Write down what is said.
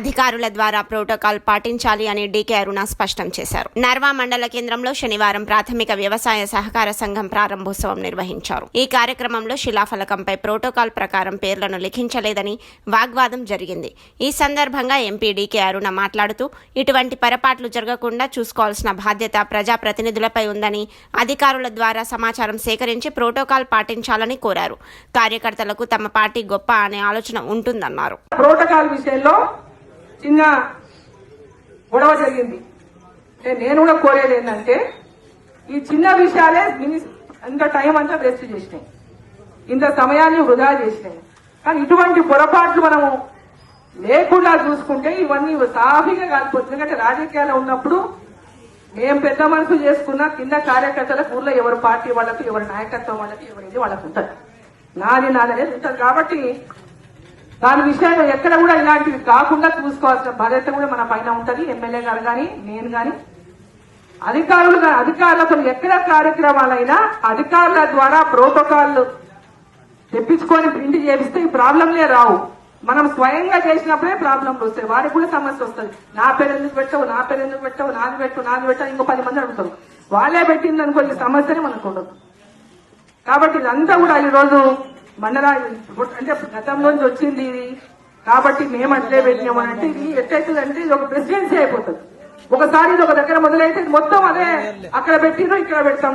అధికారుల ద్వారా ప్రోటోకాల్ పాటించాలి అని డీకే అరుణ స్పష్టం చేశారు. నర్వా మండల కేంద్రంలో శనివారం ప్రాథమిక వ్యవసాయ సహకార సంఘం ప్రారంభోత్సవం నిర్వహించారు. ఈ కార్యక్రమంలో శిలాఫలకంపై ప్రోటోకాల్ ప్రకారం పేర్లను లిఖించలేదని వాగ్వాదం జరిగింది. ఈ సందర్భంగా ఎంపీ డీకే అరుణ మాట్లాడుతూ ఇటువంటి పొరపాట్లు జరగకుండా చూసుకోవాల్సిన బాధ్యత ప్రజాప్రతినిధులపై ఉందని అధికారుల ద్వారా సమాచారం సేకరించి ప్రోటోకాల్ పాటించాలని కోరారు. కార్యకర్తలకు తమ పార్టీ గొప్ప అనే ఆలోచన ఉంటుందన్నారు. ప్రోటోకాల్ విషయంలో చిన్న గొడవ జరిగింది. అంటే నేను కూడా కోరేది ఏంటంటే ఈ చిన్న విషయాలే ఇంత టైం అంతా వేస్ట్ చేసినాయి. ఇంత సమయాన్ని వృధా చేసినాయి. కానీ ఇటువంటి పొరపాట్లు మనము లేకుండా చూసుకుంటే ఇవన్నీ సాఫీగా కాలిపోతుంది ఎందుకంటే రాజకీయాల్లో ఉన్నప్పుడు మేము పెద్ద మనసు చేసుకున్న కింద కార్యకర్తలకు ఊర్లో ఎవరి పార్టీ వాళ్ళకు ఎవరి నాయకత్వం వాళ్ళకి ఎవరిది వాళ్ళకి ఉంటుంది. నాది నాదనేది అనేది ఉంటుంది. కాబట్టి దాని విషయంలో ఎక్కడ కూడా ఇలాంటివి కాకుండా చూసుకోవాల్సిన బాధ్యత కూడా మన పైన ఉంటుంది. ఎమ్మెల్యే గారు కానీ నేను కానీ అధికారులు గా- అధికారులతో ఎక్కడ కార్యక్రమాలైనా అధికారుల ద్వారా ప్రోటోకాల్ తెప్పించుకొని ప్రింట్ చేపిస్తే ఈ ప్రాబ్లంలే రావు. మనం స్వయంగా చేసినప్పుడే ప్రాబ్లంలు వస్తాయి. వాడికి కూడా సమస్య వస్తుంది. నా పేరు ఎందుకు పెట్టవు? నా పేరు ఎందుకు పెట్టవు? నాది పెట్టు నాది పెట్టవు ఇంకో పది మంది అడుగుతారు. వాళ్ళే పెట్టింది అనుకో ఈ సమస్యనే మనకు ఉండదు. కాబట్టి ఇదంతా కూడా ఈరోజు మండల అంటే గతంలోంచి వచ్చింది ఇది కాబట్టి మేము అట్లే పెట్టినాము అని అంటే ఇది ఎట్టయితుందంటే ఇది ఒక ప్రెసిడెన్సీ అయిపోతుంది ఒకసారి ఇది ఒక దగ్గర మొదలైతే మొత్తం అదే అక్కడ పెట్టినో ఇక్కడ పెడతాం.